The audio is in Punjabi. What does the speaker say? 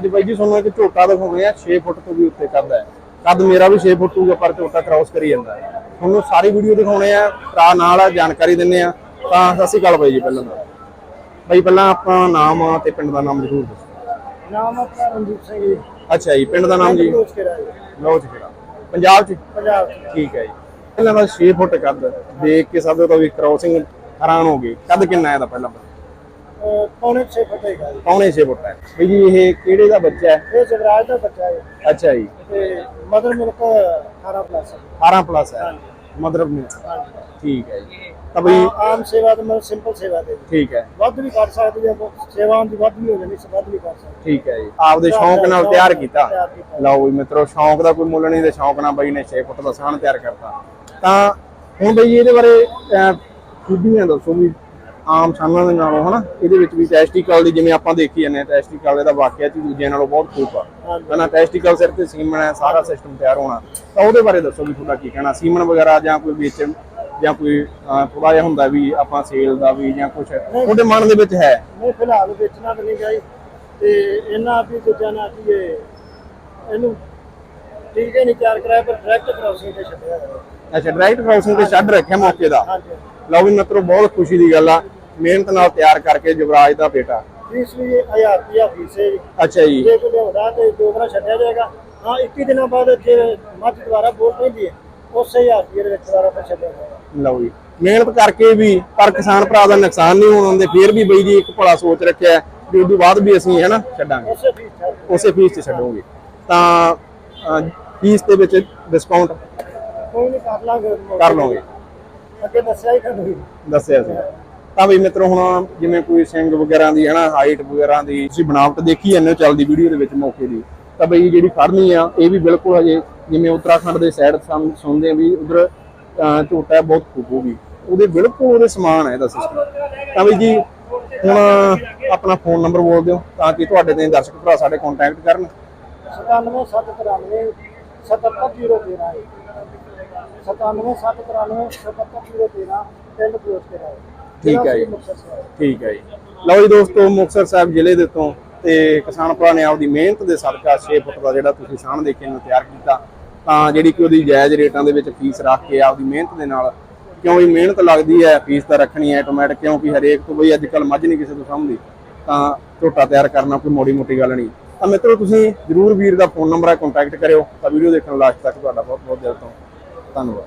ਜੀ ਬਾਈ ਜੀ ਤੁਹਾਨੂੰ ਇੱਕ ਝੋਟਾ ਦਿਖਾਉਣੇ ਆ 6 ਫੁੱਟ ਤੋਂ ਵੀ ਉੱਤੇ ਕੱਦ ਹੈ। ਕੱਦ ਮੇਰਾ ਵੀ 6 ਫੁੱਟ ਹੋਊਗਾ ਪਰ ਝੋਟਾ ਕ੍ਰਾਸ ਕਰੀ ਜਾਂਦਾ ਤੁਹਾਨੂੰ ਸਾਰੀ ਵੀਡੀਓ ਦਿਖਾਉਣੇ ਆ ਭਰਾ ਨਾਲ ਜਾਣਕਾਰੀ ਦਿੰਨੇ ਆ। ਤਾਂ ਸਤਿ ਸ਼੍ਰੀ ਅਕਾਲ ਬਾਈ ਜੀ ਪਹਿਲਾਂ ਤਾਂ। ਬਾਈ ਪਹਿਲਾਂ ਆਪਣਾ ਨਾਮ ਤੇ ਪਿੰਡ ਦਾ ਨਾਮ ਜ਼ਰੂਰ ਦੱਸੋ। ਨਾਮ ਆਪਣਾ ਰਣਜੀਤ ਸਿੰਘ ਜੀ। ਅੱਛਾ ਜੀ ਪਿੰਡ ਦਾ ਨਾਮ ਜੀ? ਜੀ। ਕਿਹੜਾ ਪੰਜਾਬ ਚ? ਪੰਜਾਬ। ਠੀਕ ਹੈ ਜੀ। ਪਹਿਲਾਂ ਦਾ 6 ਫੁੱਟ ਕੱਦ ਦੇਖ ਕੇ ਸਭ ਤੋਂ ਵੀ ਕ੍ਰਾਸਿੰਗ ਹੈਰਾਨ ਹੋ ਗਏ। ਕੱਦ ਕਿੰਨਾ ਹੈ ਇਹਦਾ ਪਹਿਲਾਂ ਪੌਣੇ 6 ਫੁੱਟ ਹੈਗਾ ਜੀ। ਪੌਣੇ 6 ਫੁੱਟ ਹੈ। ਬਈ ਜੀ ਇਹ ਕਿਹੜੇ ਦਾ ਬੱਚਾ ਹੈ? ਇਹ ਜਗਰਾਜ ਦਾ ਬੱਚਾ ਹੈ। ਅੱਛਾ ਜੀ। ਤੇ ਮਦਰ ਮਿਲਕ 18 ਪਲੱਸ 18 ਪਲੱਸ ਹੈ। Mother milk. ਠੀਕ ਹੈ ਜੀ। ਤਾਂ ਬਈ ਆਮ ਸੇਵਾ ਤੇ ਮਤਲਬ ਸਿੰਪਲ ਸੇਵਾ ਦੇ ਠੀਕ ਹੈ। ਵੱਧ ਵੀ ਕਰ ਸਕਦੀ ਹੈ ਸੇਵਾਵਾਂ ਦੀ ਵੱਧ ਵੀ ਹੋ ਜਾਂਦੀ ਵੱਧ ਵੀ ਕਰ ਸਕਦੀ ਠੀਕ ਹੈ ਜੀ। ਆਪਦੇ ਸ਼ੌਂਕ ਨਾਲ ਤਿਆਰ ਕੀਤਾ। ਤਿਆਰ ਕੀਤਾ। ਲਓ ਵੀ ਮਿੱਤਰੋ ਸ਼ੌਂਕ ਦਾ ਕੋਈ ਮੁੱਲ ਨਹੀਂ ਤੇ ਸ਼ੌਂਕ ਨਾਲ ਬਈ ਨੇ 6 ਫੁੱਟ ਦਾ ਸਾਹਣ ਤਿਆਰ ਕਰਤਾ। ਤਾਂ ਹੁਣ ਬਈ ਇਹਦੇ ਬਾਰੇ ਅਹ, ਖੂਬੀਆਂ ਦੱਸੋ ਵੀ ਆਮ ਸਾਨਾਂ ਦੇ ਨਾਲੋਂ ਹਨਾ? ਇਹਦੇ ਵਿੱਚ ਵੀ ਟੈਸਟੀਕਲ ਦੀ ਜਿਵੇਂ ਆਪਾਂ ਦੇਖੀ ਜਾਂਦੇ ਆ ਟੈਸਟੀਕਲ ਇਹਦਾ ਵਾਕਿਆ ਚ ਦੂਜਿਆਂ ਨਾਲੋਂ ਬਹੁਤ ਖੂਬ ਆ। ਹਨਾ ਟੈਸਟੀਕਲ ਸਿਰ ਤੇ ਸੀਮਨ ਹੈ ਸਾਰਾ ਸਿਸਟਮ ਤਿਆਰ ਹੋਣਾ। ਤਾਂ ਉਹਦੇ ਬਾਰੇ ਦੱਸੋ ਵੀ ਤੁਹਾਡਾ ਕੀ ਕਹਿਣਾ? ਸੀਮਨ ਵਗੈਰਾ ਜਾਂ ਕੋਈ ਵੇਚਣ ਜਾਂ ਕੋਈ ਥੋੜਾ ਜਿਹਾ ਹੁੰਦਾ ਵੀ ਆਪਾਂ ਸੇਲ ਦਾ ਵੀ ਜਾਂ ਕੁਝ ਉਹਦੇ ਮਨ ਦੇ ਵਿੱਚ ਹੈ? ਨਹੀਂ ਫਿਲਹਾਲ ਵੇਚਣਾ ਤਾਂ ਨਹੀਂ ਗਈ ਤੇ ਇਹਨਾਂ ਵੀ ਦੂਜਿਆਂ ਨਾਲ ਕੀ ਇਹ ਇਹਨੂੰ ਠੀਕ ਹੈ ਨਹੀਂ ਤਿਆਰ ਕਰਾਇਆ ਪਰ ਡਾਇਰੈਕਟ ਕਰਾਉਸੀ ਤੇ ਛੱਡਿਆ ਹੋਇਆ। ਅੱਛਾ ਡਾਇਰੈਕਟ ਕ੍ਰਾਸਿੰਗ ਤੇ ਛੱਡ ਰੱਖਿਆ ਮੌਕੇ ਦਾ? ਹਾਂਜੀ ਲਓ ਵੀ ਮਿੱਤਰੋ ਬਹੁਤ ਖੁਸ਼ੀ ਦੀ ਗੱਲ ਆ। ਮਿਹਨਤ ਨਾਲ ਤਿਆਰ ਕਰਕੇ ਯੁਵਰਾਜ ਦਾ ਬੇਟਾ। ਫੀਸ ਵੀ 1000 ਰੁਪਇਆ ਫੀਸ ਹੈ ਜੀ। ਅੱਛਾ ਜੀ। ਜੇ ਕੋਈ ਲਿਆਉਂਦਾ ਤੇ ਦੋ ਵਾਰ ਛੱਡਿਆ ਜਾਏਗਾ। ਹਾਂ 21 ਦਿਨਾਂ ਬਾਅਦ ਜੇ ਮੱਝ ਦੁਬਾਰਾ ਬੋਲ ਪੈਂਦੀ ਹੈ ਉਸੇ ਹਜ਼ਾਰ ਰੁਪਏ ਦੇ ਵਿੱਚ ਦੁਬਾਰਾ ਫਿਰ ਛੱਡਿਆ ਜਾਏਗਾ। ਲਓ ਜੀ। ਮਿਹਨਤ ਕਰਕੇ ਵੀ ਪਰ ਕਿਸਾਨ ਭਰਾ ਦਾ ਨੁਕਸਾਨ ਨਹੀਂ ਹੋਣ ਦਿੰਦੇ ਫੇਰ ਵੀ ਬਈ ਜੀ ਇੱਕ ਭਲਾ ਸੋਚ ਰੱਖਿਆ ਹੈ ਵੀ ਉਦੋਂ ਬਾਅਦ ਵੀ ਅਸੀਂ ਹੈਨਾ ਛੱਡਾਂਗੇ। ਉਸੇ ਫੀਸ ਉਸੇ ਫੀਸ 'ਚ ਛੱਡੋਗੇ। ਤਾਂ ਅਹ, ਫੀਸ ਦੇ ਵਿੱਚ ਡਿਸਕਾਊਂਟ ਕੋਈ ਨਹੀਂ ਕਰ ਲਾਂਗੇ। ਕਰ ਲਓਗੇ ਅੱਗੇ ਦੱਸਿਆ ਹੀ ਤੁਹਾਨੂੰ। ਦੱਸਿਆ ਸੀ। ਤਾਂ ਵੀ ਮਿੱਤਰੋ ਹੁਣ ਜਿਵੇਂ ਕੋਈ ਸਿੰਘ ਵਗੈਰਾ ਦੀ ਹਨਾ ਹਾਈਟ ਵਗੈਰਾ ਦੀ ਤੁਸੀਂ ਬਣਾਵਟ ਦੇਖੀ ਜਾਂਦੇ ਹੋ ਚੱਲਦੀ ਵੀਡੀਓ ਦੇ ਵਿੱਚ ਮੌਕੇ ਦੀ। ਤਾਂ ਬਈ ਜਿਹੜੀ ਫੜਨੀ ਆ ਇਹ ਵੀ ਬਿਲਕੁਲ ਹਜੇ ਜਿਵੇਂ ਉੱਤਰਾਖੰਡ ਦੇ ਸਾਈਡ ਸੁਣਦੇ ਆ ਵੀ ਉਧਰ ਝੋਟਾ ਬਹੁਤ ਖੂਬ ਹੋਗੀ ਉਹਦੇ ਬਿਲਕੁਲ ਉਹਦੇ ਸਮਾਨ ਹੈ ਇਹਦਾ ਸਿਸਟਮ ਤਾਂ ਬਈ ਜੀ ਹੁਣ ਆਪਣਾ ਫੋਨ ਨੰਬਰ ਬੋਲ ਦਿਓ ਤਾਂ ਕਿ ਤੁਹਾਡੇ ਤੇ ਦਰਸ਼ਕ ਭਰਾ ਸਾਡੇ ਕੰਟੈਕਟ ਕਰਨ। 97 793 77013 97 793 77013 ਪਿੰਡ ਕੋਚ ਕੇ ਰਾਜ ਠੀਕ ਹੈ ਜੀ। ਠੀਕ ਹੈ ਜੀ। ਲਓ ਜੀ ਦੋਸਤੋ ਮੁਕਤਸਰ ਸਾਹਿਬ ਜ਼ਿਲ੍ਹੇ ਦੇ ਤੋਂ ਤੇ ਕਿਸਾਨ ਭਰਾ ਨੇ ਆਪਦੀ ਮਿਹਨਤ ਦੇ ਸਦਕਾ 6 ਫੁੱਟ ਦਾ ਜਿਹੜਾ ਤੁਸੀਂ ਸਾਹਣ ਦੇਖੇ ਨੂੰ ਤਿਆਰ ਕੀਤਾ। ਤਾਂ ਜਿਹੜੀ ਕਿ ਉਹਦੀ ਜਾਇਜ਼ ਰੇਟਾਂ ਦੇ ਵਿੱਚ ਫੀਸ ਰੱਖ ਕੇ ਆਪਦੀ ਮਿਹਨਤ ਦੇ ਨਾਲ ਕਿਉਂ ਵੀ ਮਿਹਨਤ ਲੱਗਦੀ ਹੈ ਫੀਸ ਤਾਂ ਰੱਖਣੀ ਹੈ ਆਟੋਮੈਟਿਕ ਕਿਉਂਕਿ ਹਰੇਕ ਤੋਂ ਬਈ ਅੱਜ ਕੱਲ ਮੱਝ ਨਹੀਂ ਕਿਸੇ ਤੋਂ ਸਾਂਭਦੀ। ਤਾਂ ਝੋਟਾ ਤਿਆਰ ਕਰਨਾ ਕੋਈ ਮੋੜੀ ਮੋਟੀ ਗੱਲ ਨਹੀਂ। ਤਾਂ ਮਿੱਤਰੋ ਤੁਸੀਂ ਜਰੂਰ ਵੀਰ ਦਾ ਫੋਨ ਨੰਬਰ ਹੈ ਕੰਟੈਕਟ ਕਰਿਓ, ਤਾਂ ਵੀਡੀਓ ਦੇਖਣ ਲਾਸਟ ਤੱਕ ਤੁਹਾਡਾ ਬਹੁਤ ਬਹੁਤ ਦਿਲ ਤੋਂ ਧੰਨਵਾਦ।